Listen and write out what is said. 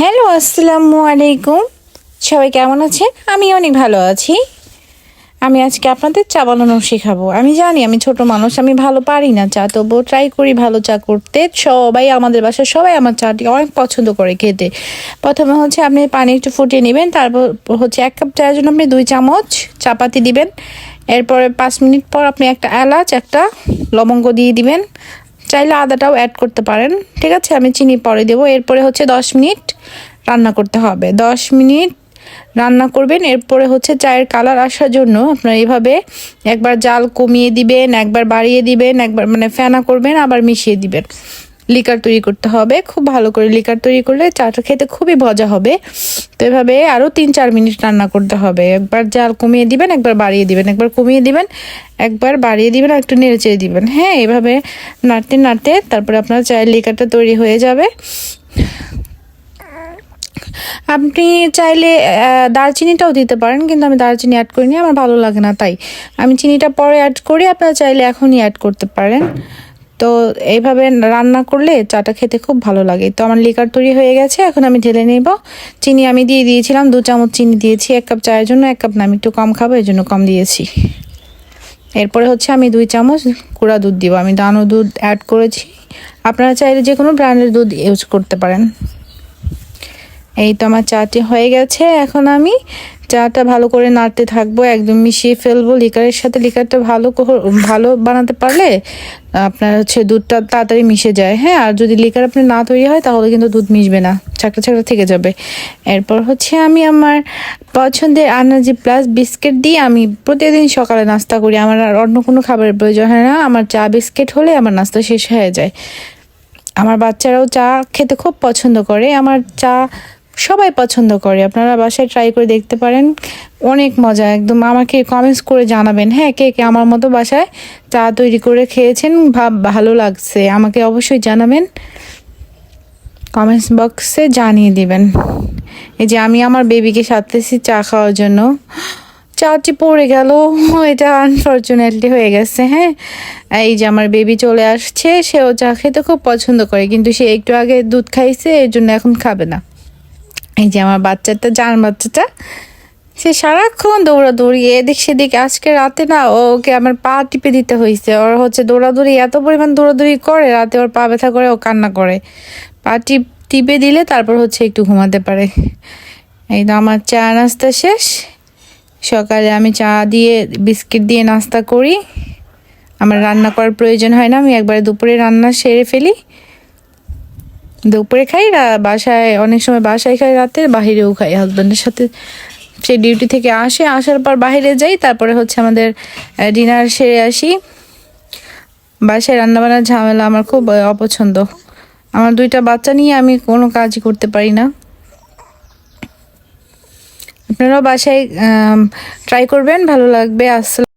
Hello, আসসালামু আলাইকুম। সবাই কেমন আছেন? আমি অনেক ভালো আছি। আমি আজকে আপনাদের চা বানানো শেখাবো। আমি জানি আমি ছোট মানুষ, আমি ভালো পারি না চা, তবুও ট্রাই করি ভালো চা করতে। সবাই আমাদের বাসায়, সবাই আমার চাটি অনেক পছন্দ করে খেতে। প্রথমে হচ্ছে আপনি পানি একটু ফুটিয়ে নেবেন, তারপর হচ্ছে এক কাপ চায়ের জন্য আপনি দুই চামচ চাপাতি দিবেন। এরপরে পাঁচ মিনিট পর আপনি একটা এলাচ, একটা লবঙ্গ দিয়ে দিবেন। চাইলে আদাটাও অ্যাড করতে পারেন। ঠিক আছে, আমি চিনি পরে দেবো। এরপরে হচ্ছে দশ মিনিট রান্না করতে হবে। দশ মিনিট রান্না করবেন। এরপরে হচ্ছে চায়ের কালার আসার জন্য আপনার এভাবে একবার জাল কমিয়ে দিবেন, একবার বাড়িয়ে দিবেন, একবার মানে ফেনা করবেন, আবার মিশিয়ে দিবেন। লিকার তৈরি করতে হবে। খুব ভালো করে লিকার তৈরি করলে চাটা খেতে খুবই মজা হবে। তো এভাবে আরও তিন চার মিনিট রান্না করতে হবে। একবার জাল কমিয়ে দিবেন, একবার বাড়িয়ে দিবেন, একবার কমিয়ে দিবেন, একবার বাড়িয়ে দিবেন আর একটু নেড়ে চেড়ে দিবেন। হ্যাঁ এভাবে নাড়তে নাড়তে তারপরে আপনার চায়ের লিকারটা তৈরি হয়ে যাবে। আপনি চাইলে দারচিনিটাও দিতে পারেন, কিন্তু আমি দারচিনি অ্যাড করিনি, আমার ভালো লাগে না তাই। আমি চিনিটা পরে অ্যাড করি, আপনারা চাইলে এখনই অ্যাড করতে পারেন। তো এইভাবে রান্না করলে চাটা খেতে খুব ভালো লাগে। তো আমার লিকার তৈরি হয়ে গেছে, এখন আমি ঢেলে নেব। চিনি আমি দিয়ে দিয়েছিলাম, দু চামচ চিনি দিয়েছি, এক কাপ চায়ের জন্য, এক কাপ না, আমি একটু কম খাব এই জন্য কম দিয়েছি। এরপরে হচ্ছে আমি দুই চামচ গুঁড়া দুধ দিব। আমি দানো দুধ অ্যাড করেছি। আপনারা চাইলে যে কোনো ব্র্যান্ডের দুধ ইউজ করতে পারেন। এই তো আমার চাটি হয়ে গেছে, এখন আমি চাটা ভালো করে নাড়তে থাকব, একদম মিশিয়ে ফেলব, লিকারের সাথে লিকারটা ভালো ভালো বানাতে পারলে আপনার হচ্ছে দুধটা তাড়াতাড়ি মিশে যায়। হ্যাঁ আর যদি লিকার আপনার না তৈরি হয় তাহলে কিন্তু দুধ মিশবে না ছাকটা ছাকটা থেকে যাবে। এরপর হচ্ছে আমি আমার পছন্দের আনাজি প্লাস বিস্কিট দিয়ে আমি প্রতিদিন সকালে নাস্তা করি, আমার আর অন্য কোনো খাবারের প্রয়োজন হয় না, আমার চা বিস্কিট হলে আমার নাস্তা শেষ হয়ে যায়। আমার বাচ্চারাও চা খেতে খুব পছন্দ করে, আমার চা সবাই পছন্দ করে। আপনারা বাসায় ট্রাই করে দেখতে পারেন। অনেক মজা, একদম আমাকে কমেন্টস করে জানাবেন হ্যাঁ কে কে আমার মতো বাসায় চা তৈরি করে খেয়েছেন? ভাব, ভালো লাগছে। আমাকে অবশ্যই জানাবেন। কমেন্টস বক্সে জানিয়ে দিবেন। এই যে আমি আমার বেবিকে সাথেছি চা খাওয়ার জন্য। চাটি পড়ে গেল। এটা আনফর্চুনেটলি হয়ে গেছে হ্যাঁ? এই যে আমার বেবি চলে আসছে, সেও চা খেতে খুব পছন্দ করে, কিন্তু সে একটু আগে দুধ খাইছে, এর জন্য এখন খাবে না। এই যে আমার বাচ্চাটা, জান বাচ্চাটা, সে সারাক্ষণ দৌড়াদৌড়ি, এদিক সেদিক, আজকে রাতে না ওকে আমার পা টিপে দিতে হয়েছে ওর হচ্ছে দৌড়াদৌড়ি, এত পরিমাণ দৌড়াদৌড়ি করে, রাতে ওর পা ব্যথা করে, ও কান্না করে। পা টিপ, টিপে দিলে তারপর হচ্ছে একটু ঘুমাতে পারে। এই তো আমার চা নাস্তা শেষ। সকালে আমি চা দিয়ে বিস্কিট দিয়ে নাস্তা করি। আমার রান্না করার প্রয়োজন হয় না, আমি একবারে দুপুরে রান্না সেরে ফেলি। দুপুরে খাই বাসায়, অনেক সময় বাসায় খাই রাতে, বাহিরেও খাই হাজব্যান্ডের সাথে। সে ডিউটি থেকে আসে, আসার পর বাইরে যাই, তারপরে হচ্ছে আমাদের ডিনার সেরে আসি। বাসায় রান্নাবান্নার ঝামেলা আমার খুব অপছন্দ। আমার দুইটা বাচ্চা নিয়ে আমি কোনো কাজই করতে পারি না। আপনারাও বাসায় ট্রাই করবেন, ভালো লাগবে, আসসালাম